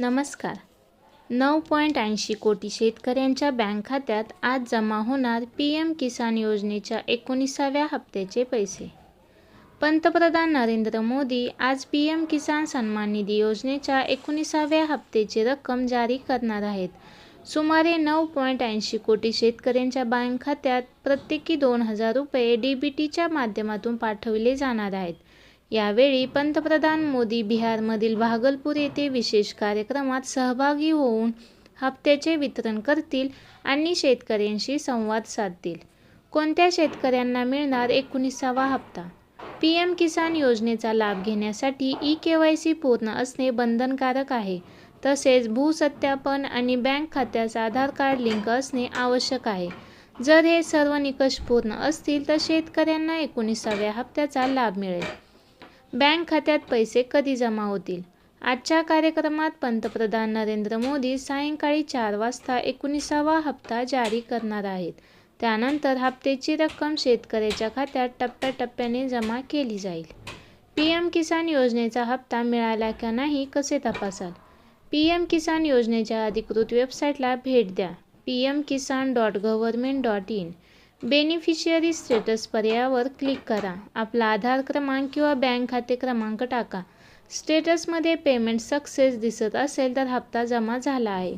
नमस्कार. नऊ पॉईंट ऐंशी कोटी शेतकऱ्यांच्या बँक खात्यात आज जमा होणार पी एम किसान योजनेच्या एकोणीसाव्या हप्त्याचे पैसे. पंतप्रधान नरेंद्र मोदी आज पी एम किसान सन्मान निधी योजनेच्या एकोणीसाव्या हप्त्याची रक्कम जारी करणार आहेत. सुमारे नऊ पॉईंट ऐंशी कोटी शेतकऱ्यांच्या बँक खात्यात प्रत्येकी दोन हजार रुपये डी बी टीच्या माध्यमातून पाठवले जाणार आहेत. यावेळी पंतप्रधान मोदी बिहारमधील भागलपूर येथे विशेष कार्यक्रमात सहभागी होऊन हप्त्याचे वितरण करतील आणि शेतकऱ्यांशी संवाद साधतील. कोणत्या शेतकऱ्यांना मिळणार एकोणीसावा हप्ता? पी एम किसान योजनेचा लाभ घेण्यासाठी ई के वाय सी पूर्ण असणे बंधनकारक आहे. तसेच भूसत्यापन आणि बँक खात्याचा आधार कार्ड लिंक असणे आवश्यक आहे. जर हे सर्व निकष पूर्ण असतील तर शेतकऱ्यांना एकोणीसाव्या हप्त्याचा लाभ मिळेल. बँक खात्यात पैसे कधी जमा होतील? आजच्या कार्यक्रमात पंतप्रधान नरेंद्र मोदी सायंकाळी चार वाजता एकोणीसावा हप्ता जारी करणार आहेत. त्यानंतर हप्त्याची रक्कम शेतकऱ्याच्या खात्यात टप्प्याटप्प्याने जमा केली जाईल. पी एम किसान योजनेचा हप्ता मिळाला का नाही कसे तपासाल? पी एम किसान योजनेच्या अधिकृत वेबसाईटला भेट द्या. P M Kisan dot government dot in. Beneficiary status पर्यायावर क्लिक करा. आपला आधार क्रमांक किंवा बँक खाते क्रमांक टाका. स्टेटसमध्ये पेमेंट सक्सेस दिसत असेल तर हप्ता जमा झाला आहे.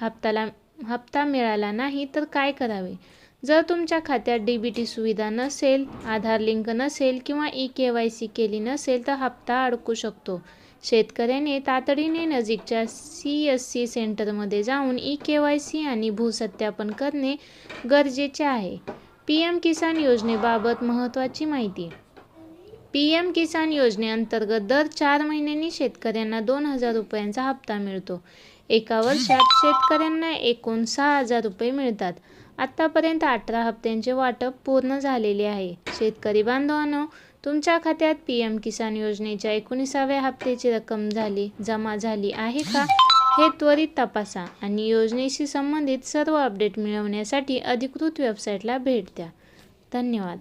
हप्ताला हप्ता मिळाला नाही तर काय करावे? जर तुमच्या खात्यात डी बी टी सुविधा नसेल आधार लिंक नसेल किंवा ई के वाय सी केली नसेल तर हप्ता अडकू शकतो. शेतकऱ्याने तातडीने नजीकच्या सी एस सी सेंटरमध्ये जाऊन ई के वाय सी आणि भूसत्यापन करणे गरजेचे आहे. पी एम किसान योजनेबाबत महत्त्वाची माहिती. पी एम किसान योजनेअंतर्गत दर चार महिन्यांनी शेतकऱ्यांना दोन हजार रुपयांचा हप्ता मिळतो. एका वर्षात शेतकऱ्यांना एकूण सहा हजार रुपये मिळतात. आत्तापर्यंत अठरा हप्त्यांचे वाटप पूर्ण झालेले आहे. शेतकरी बांधवांनो तुमच्या खात्यात पी एम किसान योजनेच्या एकोणीसाव्या हप्त्याची रक्कम झाली जमा झाली आहे का? हे त्वरित तपासा आणि योजनेशी संबंधित सर्व अपडेट मिळवण्यासाठी अधिकृत वेबसाईटला भेट द्या. धन्यवाद.